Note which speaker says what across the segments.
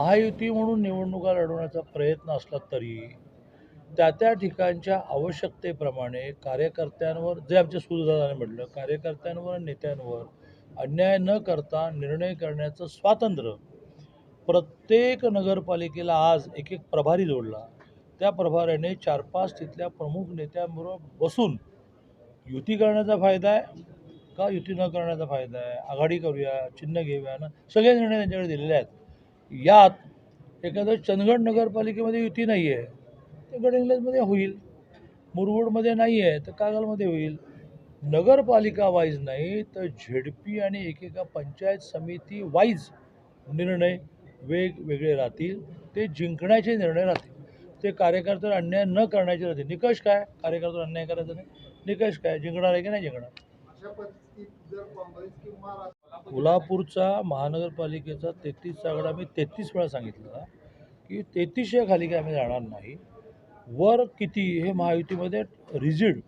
Speaker 1: महायुती म्हणून निवडणुका लढवण्याचा प्रयत्न असला तरी त्या त्या ठिकाणच्या आवश्यकतेप्रमाणे कार्यकर्त्यांवर जे आमच्या सुरदादाने म्हटलं कार्यकर्त्यांवर आणि नेत्यांवर अन्याय न करता निर्णय करण्याचं स्वातंत्र्य प्रत्येक नगरपालिकेला आज एक एक प्रभारी जोडला. त्या प्रभाऱ्याने चार पाच तिथल्या प्रमुख नेत्यांबरोबर बसून युती करण्याचा फायदा आहे का युती न करण्याचा फायदा आहे? आघाडी करूया चिन्ह घेऊया ना? सगळे निर्णय त्यांच्याकडे दिलेले आहेत. यात एखादं चंदगड नगरपालिकेमध्ये युती नाही आहे ते गडहिंग्लजमध्ये होईल. मुरगुडमध्ये नाही आहे तर कागलमध्ये होईल. नगरपालिका वाईज नाही तर झेडपी आणि एकेका पंचायत समिती वाईज निर्णय वेगवेगळे राहतील. ते जिंकण्याचे निर्णय राहतील. ते कार्यकर्त्यावर अन्याय न करण्याचे राहतील. निकष काय? कार्यकर्त्यावर अन्याय करायचा नाही. निकष काय? जिंकणार आहे की नाही जिंकणार? कोल्हापूरचा महानगरपालिकेचा तेहतीसचा आकडा मी तेहतीस वेळा सांगितला की तेहतीसशे खाली काय आम्ही जाणार नाही. वर किती हे महायुतीमध्ये रिजिड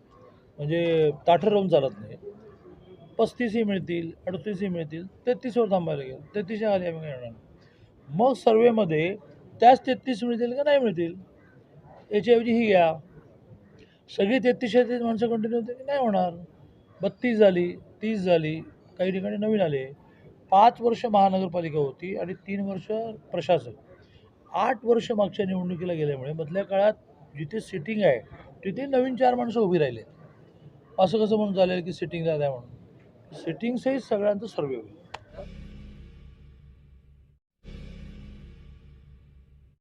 Speaker 1: म्हणजे ताठर राहून चालत नाही. पस्तीसही मिळतील अडतीसही मिळतील तेहतीसवर थांबायला गेलं तेहतीसच्या खाली आम्ही काय येणार नाही. मग सर्वेमध्ये त्याच तेहतीस मिळतील का नाही मिळतील? याच्याऐवजी ही घ्या. सगळी तेहतीसशे तेहतीस माणसं कंटिन्यू होते की नाही होणार? बत्तीस झाली तीस झाली काही ठिकाणी नवीन आले. पाच वर्ष महानगरपालिका होती आणि तीन वर्ष प्रशासक आठ वर्ष मागच्या निवडणुकीला गेल्यामुळे मधल्या काळात जिथे सिटिंग आहे तिथे नवीन चार माणसं उभी राहिले. असं कसं म्हणून चालेल की सिटिंगला द्या म्हणून? सिटिंगसहित सगळ्यांचं सर्वे होईल.